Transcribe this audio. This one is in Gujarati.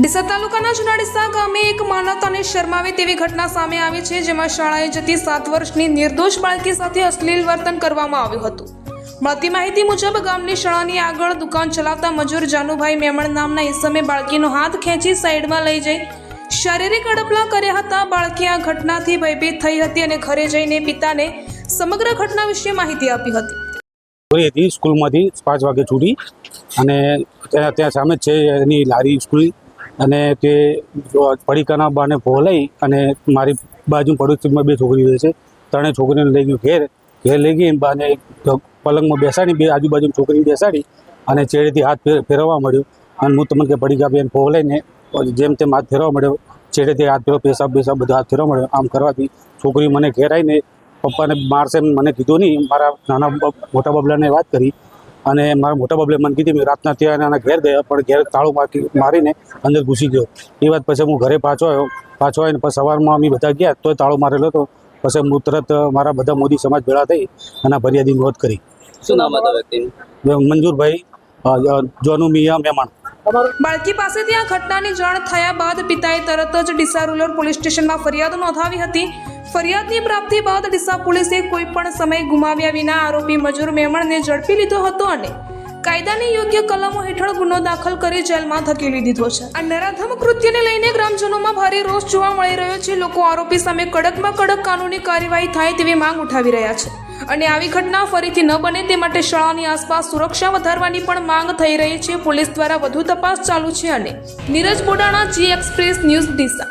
ડીસા તાલુકાના જુનાડીસા ગામે એક માનવતાને શરમાવે તેવી ઘટના સામે આવી છે, જેમાં શાળાએ જતી સાત વર્ષની નિર્દોષ બાળકી સાથે અશ્લીલ વર્તન કરવામાં આવ્યું હતું. મળતી માહિતી મુજબ, ગામની શાળાની આગળ દુકાન ચલાવતા મજૂર જાનુભાઈ મેમણ નામના ઈસમે બાળકીનો હાથ ખેંચી સાઈડમાં લઈ જઈ શારીરિક અડપલા કર્યા હતા. બાળકી આ ઘટનાથી ભયભીત થઈ હતી અને ઘરે જઈને પિતાને સમગ્ર ઘટના વિશે માહિતી આપી હતી. હતી, સ્કૂલમાંથી પાંચ વાગે છૂટી અને ત્યાં સામે છે એની લારી સ્કૂલ અને તે પડીકાના બાને લઈ અને મારી બાજુ પડોશીમાં બે છોકરી રહે છે. ત્રણેય છોકરીને લઈ ગયું ઘેર ઘેર લઈ ગઈ બાને પલંગમાં બેસાડી, બે આજુબાજુ છોકરી બેસાડી અને ચેડેથી હાથ ફેર- ફેરવવા મળ્યો અને હું તમને કે પડીકા બેન લઈને જેમ તેમ હાથ ફેરવા મળ્યો ચેડેથી હાથ ફેરવો, પેશાબ પેશાબ બધા હાથ ફેરવા મળ્યો આમ કરવાથી છોકરી મને ઘેર આવીને પપ્પાને મારશે મને કીધું નહીં. મારા નાના મોટા બબલાને વાત કરી. અને મારા મોટા બાબલે મને કીધી મેં રાતના ત્યાં એના ઘેર ગયા પણ ઘેર તાળું મારી મારીને અંદર ઘૂસી ગયો. એ વાત પછી હું ઘરે પાછો આવ્યો. પાછો આવીને પછી સવારમાં અમે બધા ગયા તોય તાળું મારેલો હતો. પછી હું તરત મારા બધા મોદી સમાજ ભેળા થઈ અને ફરિયાદી નોંધ કરી. શું નામ હતું વ્યક્તિનું? મંજુરભાઈ જોનુ મિયા મહેમાણ બાળકી પાસેથી આ ઘટનાની જાણ થયા બાદ પિતાએ તરત જ ડીસા રૂરલ પોલીસ સ્ટેશનમાં ફરિયાદ નોંધાવી હતી. ફરિયાદની પ્રાપ્તિ બાદ ડીસા પોલીસે કોઈ પણ સમય ગુમાવ્યા વિના આરોપી મજૂર મેમણને ઝડપી લીધો હતો અને કાયદાની યોગ્ય કલમો હેઠળ ગુનો દાખલ કરી જેલમાં ધકેલી દીધો છે. આ નરાધમ કૃત્યને લઈને ગ્રામજનોમાં ભારે રોષ જોવા મળી રહ્યો છે. લોકો આરોપી સામે કડકમાં કડક કાનૂની કાર્યવાહી થાય તેવી માંગ ઉઠાવી રહ્યા છે અને આવી ઘટના ફરીથી ન બને તે માટે શાળાની આસપાસ સુરક્ષા વધારવાની પણ માંગ થઈ રહી છે. પોલીસ દ્વારા વધુ તપાસ ચાલુ છે અને Neeraj Bodana, G express news Deesa.